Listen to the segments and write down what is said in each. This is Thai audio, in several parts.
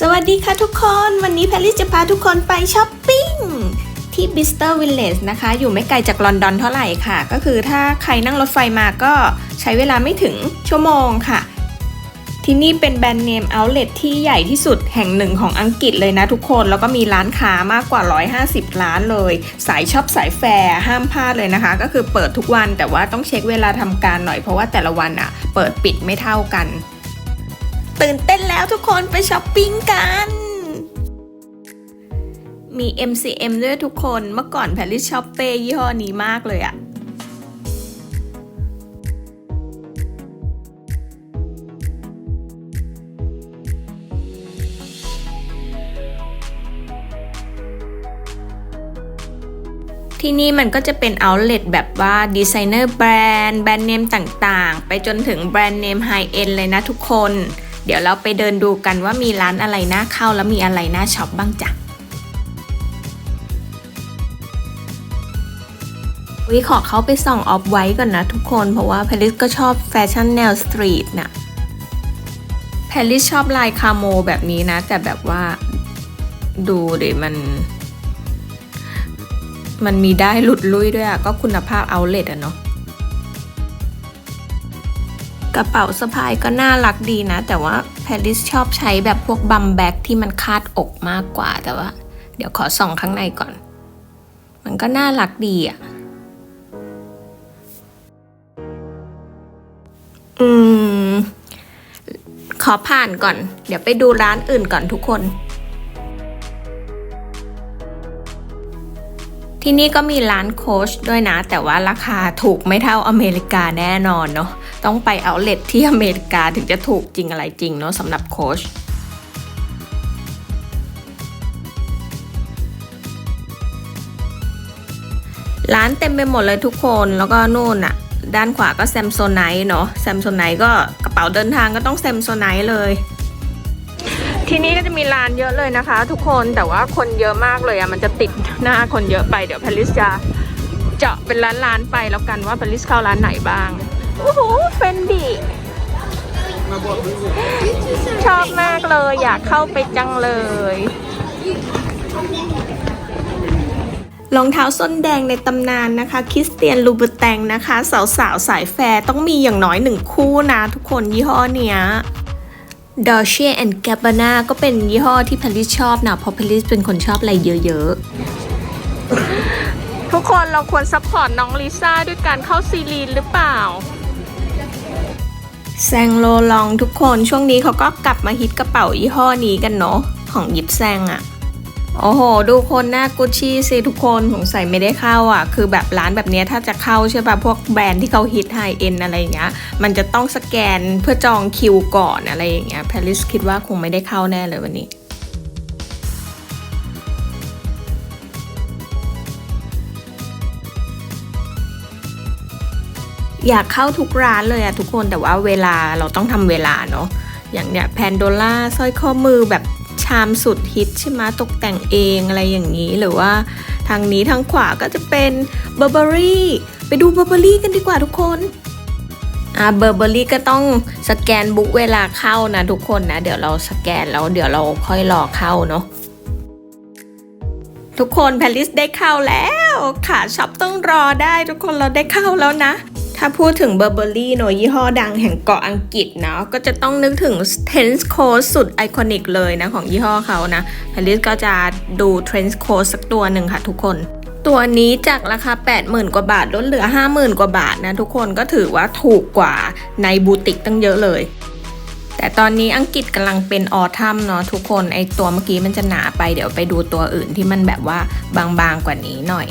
สวัสดีค่ะทุกคน วันนี้แพรรี่จะพาทุกคนไปช้อปปิ้ง ที่บิสเตอร์วิลเลจนะคะ อยู่ไม่ไกลจากลอนดอนเท่าไหร่ค่ะ ก็คือถ้าใครนั่งรถไฟมาก็ใช้เวลาไม่ถึงชั่วโมงค่ะ ที่นี่เป็นแบรนด์เนม outlet ที่ใหญ่ที่สุดแห่งหนึ่งของอังกฤษเลยนะทุกคน แล้วก็มีร้านค้ามากกว่า 150 ร้านเลย สายช็อปสายแฟร์ห้ามพลาดเลยนะคะ ก็คือเปิดทุกวันแต่ว่าต้องเช็คเวลาทำการหน่อยเพราะว่าแต่ละวันอะเปิดปิดไม่เท่ากัน ตื่นเต้นแล้วทุกคนไปช้อปปิ้งกัน มี MCM ด้วยทุกคนเมื่อก่อนแพรรี่ชอบเป้ยี่ห้อนี้มากเลยอะที่นี่มันก็จะเป็น outlet แบบว่าดีไซเนอร์แบรนด์ แบรนด์เนมต่างๆ ไปจนถึงแบรนด์เนมไฮเอ็นเลยนะทุกคน เดี๋ยวเราไปเดินดูกันว่ามีร้านอะไรน่าเข้าแล้วมีอะไรน่าช็อปบ้างจ้ะวิขอเขาไปส่องออฟไว้ก่อนนะทุกคน เพราะว่าแพลิสก็ชอบแฟชั่นแนวสตรีทน่ะแพลิสชอบลายคาโมแบบนี้นะ แต่แบบว่าดูเดิมัน มันมีได้หลุดลุยด้วยอะก็คุณภาพเอาเลทอะเนาะ กระเป๋าสะพายก็น่ารักดีนะ แต่ว่าแพรริสชอบใช้แบบพวกบัมแบ็กที่มันคาดอกมากกว่าแต่ว่า เดี๋ยวขอส่องข้างในก่อน มันก็น่ารักดีอะอืม ขอผ่านก่อน เดี๋ยวไปดูร้านอื่นก่อนทุกคน ที่นี่ก็มีร้านโคชด้วยนะ แต่ว่าราคาถูกไม่เท่าอเมริกาแน่นอนเนาะต้องไปเอาเลทที่อเมริกาถึงจะถูกจริงอะไรจริงเนาะสำหรับโคชร้านเต็มไปหมดเลยทุกคนแล้วก็นู่นอะด้านขวาก็แซมโซไนท์เนาะแซมโซไนท์ก็กระเป๋าเดินทางก็ต้องแซมโซไนท์เลย ที่นี่ก็จะมีร้านเยอะเลยนะคะ ทุกคนแต่ว่าคนเยอะมากเลยอะมันจะติดหน้าคนเยอะไปเดี๋ยวพลิสจะเจาะเป็นร้านๆไปแล้วกันว่าพลิสเข้าร้านไหนบ้างโอ้โหเฟนดีชอบมากเลยอยากเข้าไปจังเลยรองเท้าส้นแดงในตำนานนะคะคริสเตียนลูบูแตงนะคะ สาวๆสายแฟร์ต้องมีอย่างน้อยหนึ่งคู่นะทุกคนยี่ห้อเนี้ย d o l c e and Gabbana ก็เป็นยี่ห้อที่พลิสชอบนะเพราะพลิสเป็นคนชอบอะไรเยอะๆ ทุกคนเราควรซัพพอร์ตน้องลิซ่าด้วยการเข้าซีรีนหรือเปล่า แซงโลลองทุกคนช่วงนี้เขาก็กลับมาฮิตกระเป๋ายี่ห้อนี้กันเนาะของยิปแซงอะ โอ้โห ดูคนหน้ากุชชี่สิทุกคนสงสัยไม่ได้เข้าอะ คือแบบร้านแบบนี้ถ้าจะเข้าใช่ป่ะ พวกแบรนด์ที่เขาฮิตไฮเอ็นอะไรอย่างเงี้ย มันจะต้องสแกนเพื่อจองคิวก่อนอะไรอย่างเงี้ยแพริสคิดว่าคงไม่ได้เข้าแน่เลยวันนี้อยากเข้าทุกร้านเลยอะทุกคนแต่ว่าเวลาเราต้องทำเวลาเนาะอย่างเนี้ยแพนโดล่าสร้อยข้อมือแบบ ชามสุดฮิตใช่ไหมตกแต่งเองอะไรอย่างนี้หรือว่าทางนี้ทางขวาก็จะเป็นเบอร์เบอรี่ไปดูเบอร์เบอรี่กันดีกว่าทุกคนอ่าเบอร์เบอรี่ก็ต้องสแกนบุ๊กเวลาเข้านะทุกคนนะ เดี๋ยวเราสแกนแล้วเดี๋ยวเราค่อยรอเข้าเนาะทุกคนแพลิสได้เข้าแล้วขาช็อปต้องรอได้ทุกคนเราได้เข้าแล้วนะ ถ้าพูดถึงเบอร์เบอรี่เนอะยี่ห้อดังแห่งเกาะอังกฤษเนาะก็จะต้องนึกถึง Trench Coat สุดไอคอนิกเลยนะของยี่ห้อเขานะพลิสก็จะดู Trench Coat สักตัวหนึ่งค่ะทุกคนตัวนี้จากราคา 80,000 กว่าบาทลดเหลือ 50,000 กว่าบาทนะทุกคนก็ถือว่าถูกกว่าในบูติกตั้งเยอะเลย แต่ตอนนี้อังกฤษกำลังเป็นออทัมเนาะทุกคนไอตัวเมื่อกี้มันจะหนาไปเดี๋ยวไปดูตัวอื่นที่มันแบบว่าบางๆกว่านี้หน่อย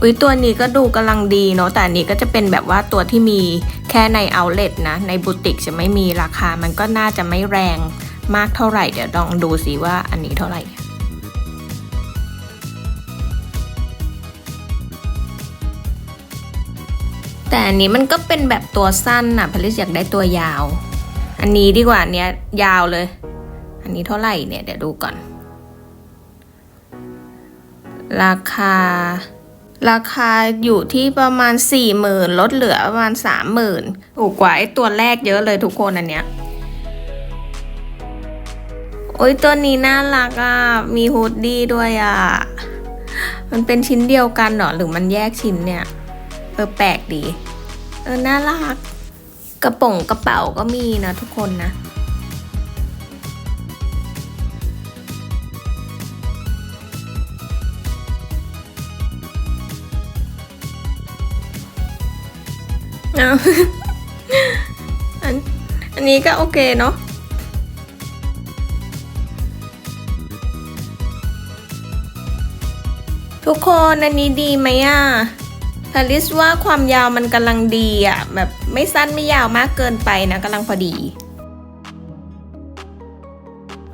อุ้ยตัวนี้ก็ดูกำลังดีเนาะแต่อันนี้ก็จะเป็นแบบว่าตัวที่มีแค่ในเอาเล t นะในบูติกจะไม่มีราคา มันก็น่าจะไม่แรงมากเท่าไหร่ เดี๋ยวลองดูสิว่าอันนี้เท่าไหร่แต่อันนี้มันก็เป็นแบบตัวสั้นน่ะพลิสอยากได้ตัวยาว อันนี้ดีกว่าเนี้ยยาวเลย อันนี้เท่าไหร่เนี่ยเดี๋ยวดูก่อน ราคา ราคาอยู่ที่ประมาณ 4 0,000ลดเหลือประมาณ 30,000ถูกกว่าไอตัวแรกเยอะเลยทุกคนอันเนี้ยโอ้ยตัวนี้น่ารักอะ มีฮูดดี้ด้วยอะ มันเป็นชิ้นเดียวกันเหรอหรือมันแยกชิ้นเนี่ย เออแปลกดี เออน่ารัก กระป๋องกระเป๋าก็มีนะทุกคนนะ เอาอันอันนี้ก็โอเคเนาะทุกคนอันนี้ดีไหมอะพาริสว่าความยาวมันกำลังดีอะ แบบไม่สั้นไม่ยาวมากเกินไปนะกำลังพอดี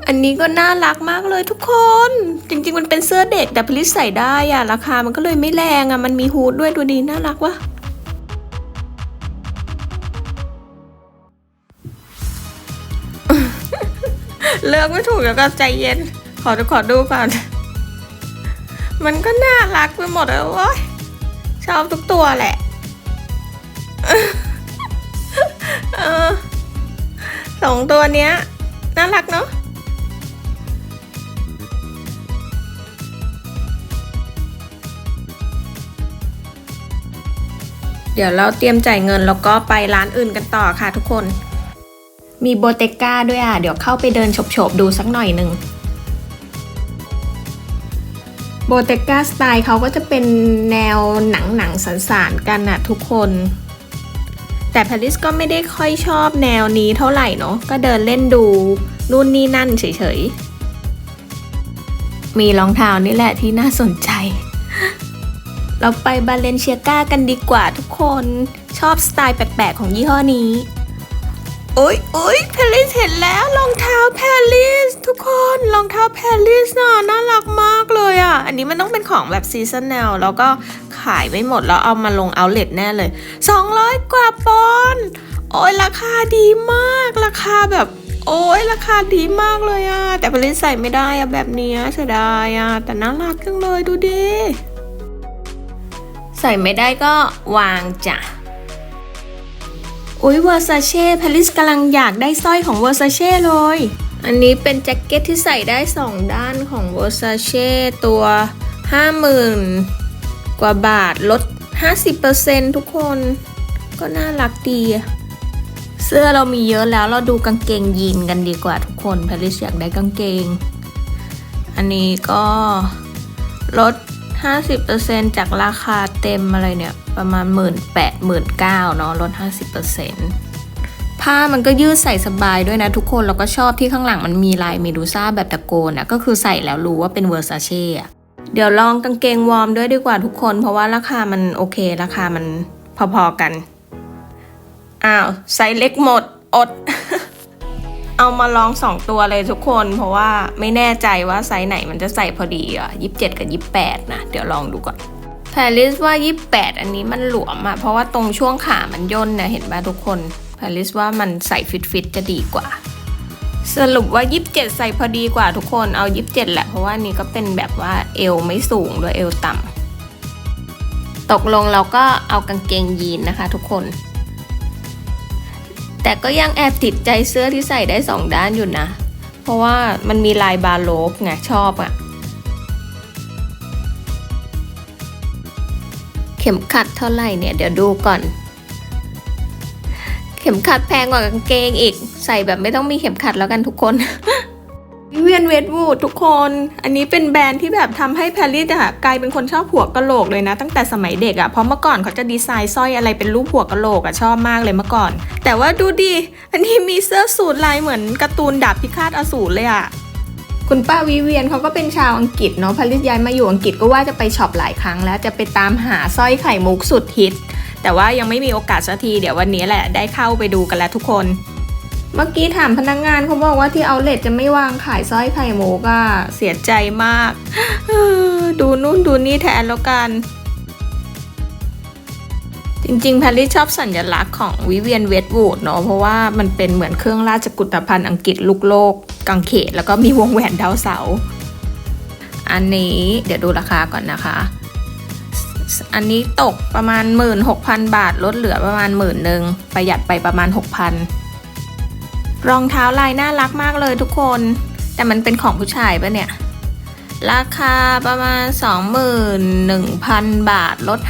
อันนี้ก็น่ารักมากเลยทุกคน จริง ๆ มันเป็นเสื้อเด็กแต่พาริสใส่ได้อะ ราคามันก็เลยไม่แรงอะ มันมีฮูดด้วยดูดีน่ารักวะ เลือกไม่ถูกแล้วก็ใจเย็น ขอดูขอดูก่อน มันก็น่ารักไปหมดเลยเว้ยชอบทุกตัวแหละสองตัวเนี้ย น่ารักเนาะเดี๋ยวเราเตรียมจ่ายเงินแล้วก็ไปร้านอื่นกันต่อค่ะทุกคน มีโบเตก้าด้วยอะ เดี๋ยวเข้าไปเดินโฉบๆดูสักหน่อยหนึ่งโบเตก้าสไตล์เขาก็จะเป็นแนวหนังหนังสันสานกันอะทุกคน แต่พาริสก็ไม่ได้ค่อยชอบแนวนี้เท่าไหร่เนาะก็เดินเล่นดูนู่นนี่นั่นเฉยๆ มีรองเท้านี่แหละที่น่าสนใจ เราไปบาเลนเชียก้ากันดีกว่าทุกคนชอบสไตล์แปลกๆของยี่ห้อนี้ โอ๊ยโอ๊ยแพรลิสเห็นแล้วรองเท้าแพรลิสทุกคนรองเท้าแพรลิสน่ะน่ารักมากเลยอะ อันนี้มันต้องเป็นของแบบซีซันแนลแล้วก็ขายไม่หมดแล้วเอามาลงเอาเล t แน่เลย 200 กว่าปอนด์โอ้ยราคาดีมากราคาแบบ โอ้ยราคาดีมากเลยอะ แต่แพรลิสใส่ไม่ได้อะแบบเนี้ยเสียดายอะแต่น่ารักจังเลยดูดิใส่ไม่ได้ก็วางจ้ะ อุ้ยเวอร์ซาเช่พาริสกำลังอยากได้สร้อยของเวอร์ซาเช่เลย อันนี้เป็นแจ็คเก็ตที่ใส่ได้ 2 ด้านของเวอร์ซาเช่ตัว 50,000 กว่าบาทลด 50%ทุกคนก็น่ารักดี เสื้อเรามีเยอะแล้วเราดูกางเกงยีนกันดีกว่าทุกคนพาริสอยากได้กางเกง อันนี้ก็ลด 50%จากราคาเต็มอะไรเนี่ยประมาณ 1 8 0 0 0 0 9เนาะลด 50%ผ้ามันก็ยืดใส่สบายด้วยนะทุกคนแล้วก็ชอบที่ข้างหลังมันมีลายเมดูซ่าแบบตะโกนอะก็คือใส่แล้วรู้ว่าเป็นเวอร์ซาเช่เดี๋ยวลองกางเกงวอร์มด้วยดีกว่าทุกคน เพราะว่าราคามันโอเคราคามันพอๆกัน อ้าวไซส์เล็กหมดอด เอามาลองสองตัวเลยทุกคน เพราะว่าไม่แน่ใจว่าไซส์ไหนมันจะใส่พอดีอะยี่สิบเจ็ดกับยี่สิบแปดนะ เดี๋ยวลองดูก่อนแพรลิสว่ายี่สิบแปดอันนี้มันหลวมอะเพราะว่าตรงช่วงขามันย่นนะเห็นป่ะทุกคนแพรลิสว่ามันใส่ฟิตฟิตๆจะดีกว่า สรุปว่ายี่สิบเจ็ดใส่พอดีกว่าทุกคนเอายี่สิบเจ็ดแหละเพราะว่านี่ก็เป็นแบบว่าเอวไม่สูงด้วยเอวต่ำตกลงเราก็เอากางเกงยีนนะคะ ทุกคน แต่ก็ยังแอบติดใจเสื้อที่ใส่ได้สองด้านอยู่นะ เพราะว่ามันมีลายบาโลกไงชอบอะเข็มขัดเท่าไหร่เนี่ย เดี๋ยวดูก่อน เข็มขัดแพงกว่ากางเกงอีก ใส่แบบไม่ต้องมีเข็มขัดแล้วกันทุกคน เวียนเวดวูดทุกคน อันนี้เป็นแบรนด์ที่แบบทำให้แพรรี่อะกลายเป็นคนชอบหัวกะโหลกเลยนะ ตั้งแต่สมัยเด็กอะเพราะเมื่อก่อนเขาจะดีไซน์สร้อยอะไรเป็นรูปหัวกะโหลกอะชอบมากเลยเมื่อก่อน แต่ว่าดูดิอันนี้มีเสื้อสูทลายเหมือนการ์ตูนดาบพิฆาตอสูรเลยอะคุณป้าวิเวียนเขาก็เป็นชาวอังกฤษเนาะพาริสย้ายมาอยู่อังกฤษก็ว่าจะไปช็อปหลายครั้งแล้วจะไปตามหาสร้อยไข่มุกสุดฮิต แต่ว่ายังไม่มีโอกาสสักทีเดี๋ยววันนี้แหละได้เข้าไปดูกันแล้วทุกคน เมื่อกี้ถามพนักงงานเขาบอกว่าที่เอาเลทจะไม่วางขายสร้อยไข่มุกอะเสียใจมาก ดูนู่นดูนี่แทนแล้วกัน จริงๆแพรรี่ชอบสัญลักษณ์ของวิเวียนเวดวูดเนาะเพราะว่ามันเป็นเหมือนเครื่องราชกุฏภัณฑ์อังกฤษลูกโลก กังเขตแล้วก็มีวงแหวนดาวเสา อันนี้เดี๋ยวดูราคาก่อนนะคะอันนี้ตกประมาณ 16,000 บาท ลดเหลือประมาณหมื่นหนึ่งประหยัดไปประมาณ 6,000 รองเท้าลายน่ารักมากเลยทุกคน แต่มันเป็นของผู้ชายปะเนี่ย ราคาประมาณ 21,000 บาทลด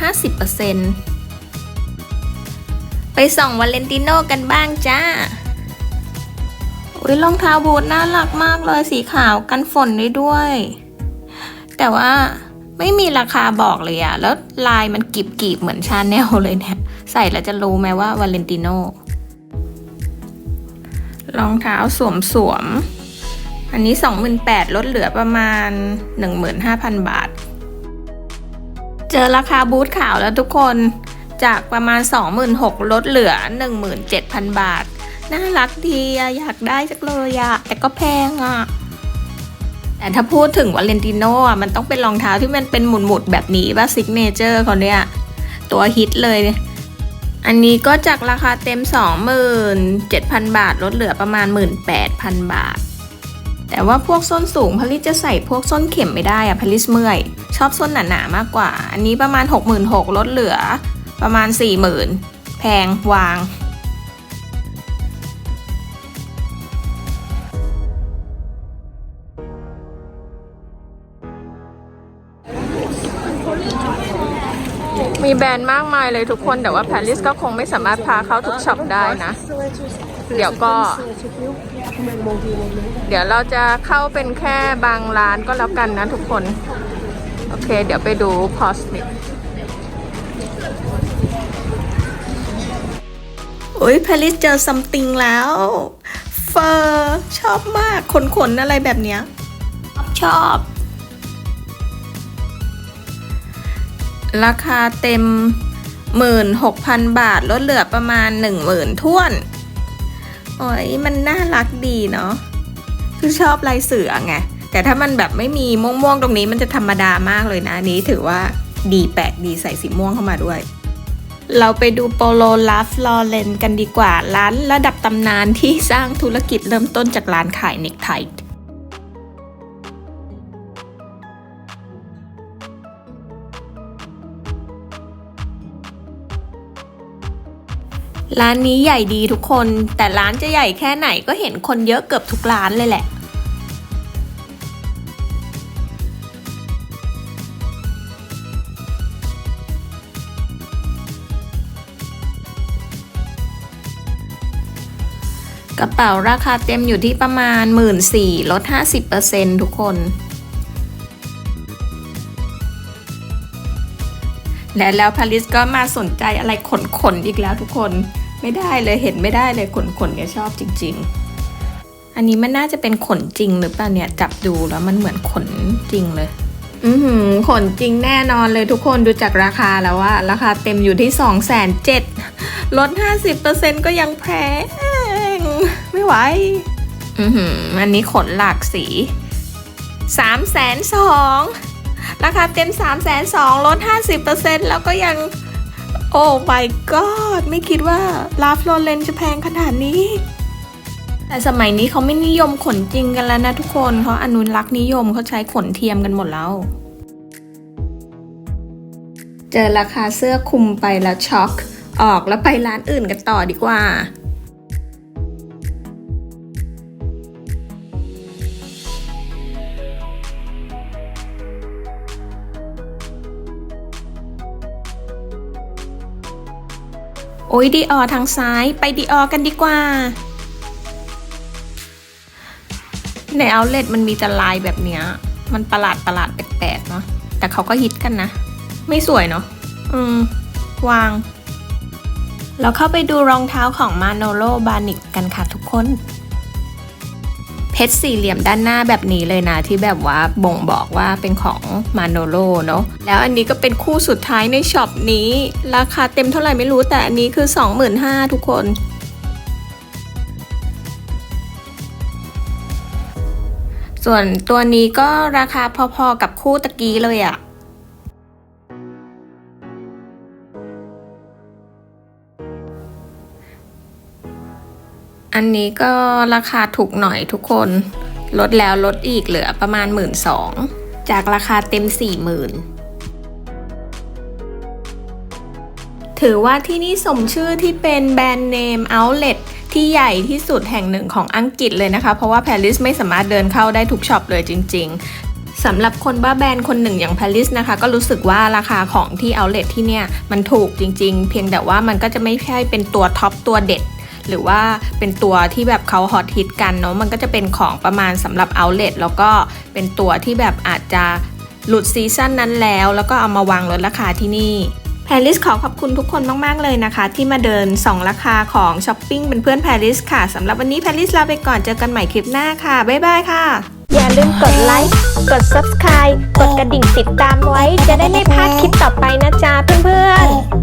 50%ไปส่องวาเลนติโนกันบ้างจ้าอุ้ยรองเท้าบูทน่ารักมากเลยสีขาวกันฝนได้ด้วย แต่ว่าไม่มีราคาบอกเลยอะแล้วลายมันกีบกีบๆเหมือนชาแนลเลยเนี่ย ใส่แล้วจะรู้ไหมว่าวาเลนติโน รองเท้าสวมสวมๆอันนี้ 28,000ลดเหลือประมาณ 15,000 บาท เจอราคาบูทขาวแล้วทุกคนจากประมาณ 26,000ลดเหลือ 17,000 บาท น่ารักดีอยากได้จักเลยอะแต่ก็แพงอะแต่ถ้าพูดถึงวาเลนติโนอะมันต้องเป็นรองเท้าที่มันเป็นหมุดๆแบบนี้ว่าซิกเนเจอร์เขาเนี่ย ตัวฮิตเลย อันนี้ก็จากราคาเต็ม 27,000 บาท ลดเหลือประมาณ 18,000 บาท แต่ว่าพวกส้นสูงพลิสจะใส่พวกส้นเข็มไม่ได้อะพลิสเมื่อย ชอบส้นหนาๆมากกว่า อันนี้ประมาณ 66,000ลดเหลือประมาณ 40,000 แพงวาง มีแบรนด์มากมายเลยทุกคน แต่ว่า Paris ก็คงไม่สามารถพาเข้าทุกช็อปได้นะ เดี๋ยวก็ เดี๋ยวเราจะเข้าเป็นแค่บางร้านก็แล้วกันนะทุกคน โอเค เดี๋ยวไปดูพอสนิกโอ้ย Paris เจอ something แล้ว เฟอร์ ชอบมากขนๆอะไรแบบเนี้ย ชอบ ราคาเต็ม 16,000 บาท ลดเหลือประมาณ 10,000ท้วน โอ้ยมันน่ารักดีเนาะ คือชอบลายเสือไง แต่ถ้ามันแบบไม่มีม่วงๆ ตรงนี้มันจะธรรมดามากเลยนะนนี้ถือว่าดีแปลกดีใส่สีม่วงเข้ามาด้วย เราไปดูโปโลลาฟลอเรนกันดีกว่า ร้านระดับตำนานที่สร้างธุรกิจเริ่มต้นจากร้านขายเน็กไท ร้านนี้ใหญ่ดีทุกคน แต่ร้านจะใหญ่แค่ไหนก็เห็นคนเยอะเกือบทุกร้านเลยแหละกระเป๋าราคาเต็มอยู่ที่ประมาณ 1 4ื่นลด 50%ทุกคน และแล้วพาริสก็มาสนใจอะไรขนๆอีกแล้วทุกคน ไม่ได้เลยเห็นไม่ได้เลยขนๆเนี่ยชอบจริง ๆ อันนี้มันน่าจะเป็นขนจริงหรือเปล่าเนี่ยจับดูแล้วมันเหมือนขนจริงเลย อือหือขนจริงแน่นอนเลยทุกคนดูจากราคาแล้วว่า ราคาเต็มอยู่ที่2 7 0 0 0ลด 50%ก็ยังแพงไม่ไหว อือหืออันนี้ขนหลากสี3 2 0 0 0ราคาเต็ม 3 2 0 0 0ลด 50%แล้วก็ยัง โอ้ my god ไม่คิดว่าลาฟลอเรนจะแพงขนาดนี้ แต่สมัยนี้เขาไม่นิยมขนจริงกันแล้วนะทุกคนเขาอนุรักษ์นิยมเขาใช้ขนเทียมกันหมดแล้ว เจอราคาเสื้อคลุมไปแล้วช็อก ออกแล้วไปร้านอื่นกันต่อดีกว่า โอ้ยดีออทางซ้ายไปดีออกันดีกว่า ในเอาเล t มันมีแต่ลายแบบเนี้ย มันประหลาดประหลาดแปลกๆเนาะแต่เขาก็ฮิตกันนะ ไม่สวยเนาะอืม วาง เราเข้าไปดูรองเท้าของมาโนโลบานิกกันค่ะทุกคน เพชรสี่เหลี่ยมด้านหน้าแบบนี้เลยนะ ที่แบบว่าบ่งบอกว่าเป็นของมาโนโลเนาะแล้วอันนี้ก็เป็นคู่สุดท้ายในช็อปนี้ ราคาเต็มเท่าไหร่ไม่รู้แต่อันนี้คือ 25,000 ทุกคนส่วนตัวนี้ก็ราคาพอๆกับคู่ตะกี้เลยอะ อันนี้ก็ราคาถูกหน่อยทุกคน ลดแล้วลดอีกเหลือประมาณ 1 2ื่นจากราคาเต็ม 40,000 ถือว่าที่นี่สมชื่อที่เป็นแบรนด์เนม outlet ที่ใหญ่ที่สุดแห่งหนึ่งของอังกฤษเลยนะคะ เพราะว่าแพริสไม่สามารถเดินเข้าได้ทุกช็อปเลยจริง ๆสำหรับคนบ้าแบรนด์คนหนึ่งอย่างแพริสนะคะ ก็รู้สึกว่าราคาของที่เอาเลทที่เนี่ยมันถูกจริง ๆ เพียงแต่ว่ามันก็จะไม่ใช่เป็นตัวท็อปตัวเด็ด หรือว่าเป็นตัวที่แบบเขาฮอตฮิตกันเนาะมันก็จะเป็นของประมาณสำหรับเอาเลทแล้วก็เป็นตัวที่แบบอาจจะหลุดซีซั่นนั้นแล้ว แล้วก็เอามาวางลดราคาที่นี่แพร i สขอขอบคุณทุกคนมาก ๆ เลยนะคะ ที่มาเดินส่องราคาของช้อปปิ้งเป็นเพื่อนแพร i สค่ะสำหรับวันนี้แพร i สลาไปก่อนเจอกันใหม่คลิปหน้าค่ะ บ๊ายบายค่ะ อย่าลืมกดไลค์กด subscribe กดกระดิ่งติดตามไว้ จะได้ไม่พลาดคลิปต่อไปนะจ๊ะเพื่อนๆ